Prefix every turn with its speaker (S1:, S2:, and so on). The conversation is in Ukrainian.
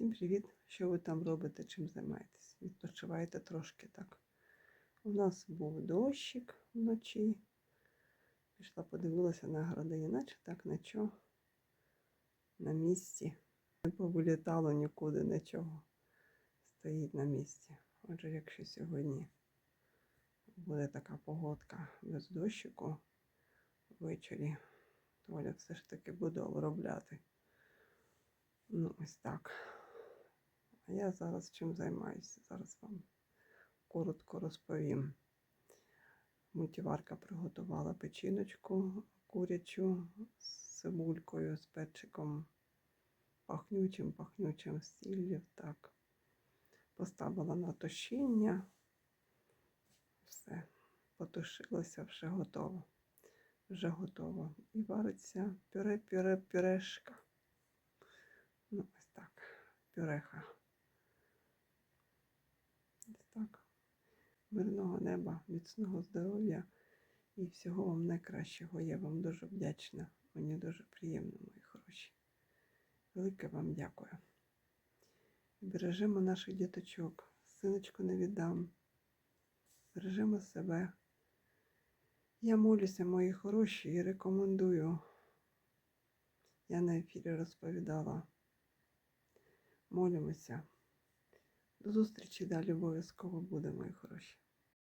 S1: Всім привіт! Що ви там робите, чим займаєтесь? Відпочиваєте трошки так. У нас був дощик вночі. Пішла, подивилася на городи, іначе так нічого на місці. Не повилітало нікуди нічого. Стоїть на місці. Отже, якщо сьогодні буде така погодка без дощику ввечері, то Оля все ж таки буде обробляти. Ну, ось так. А я зараз чим займаюся? Зараз вам коротко розповім. Мультиварка приготувала печіночку курячу з цибулькою, з перчиком пахнючим, пахнючим сіллю. Так. Поставила на тушіння. Все, потушилося, вже готово. Вже готово. І вариться пюре, пюре, пюрешка. Ну, ось так. Пюреха. Ось так. Мирного неба, міцного здоров'я і всього вам найкращого. Я вам дуже вдячна. Мені дуже приємно, мої хороші. Велике вам дякую. Бережемо наших діточок. Синочку не віддам. Бережемо себе. Я молюся, мої хороші, і рекомендую. Я на ефірі розповідала. Молимося. Зустрічі далі обов'язково буде, мої хороші.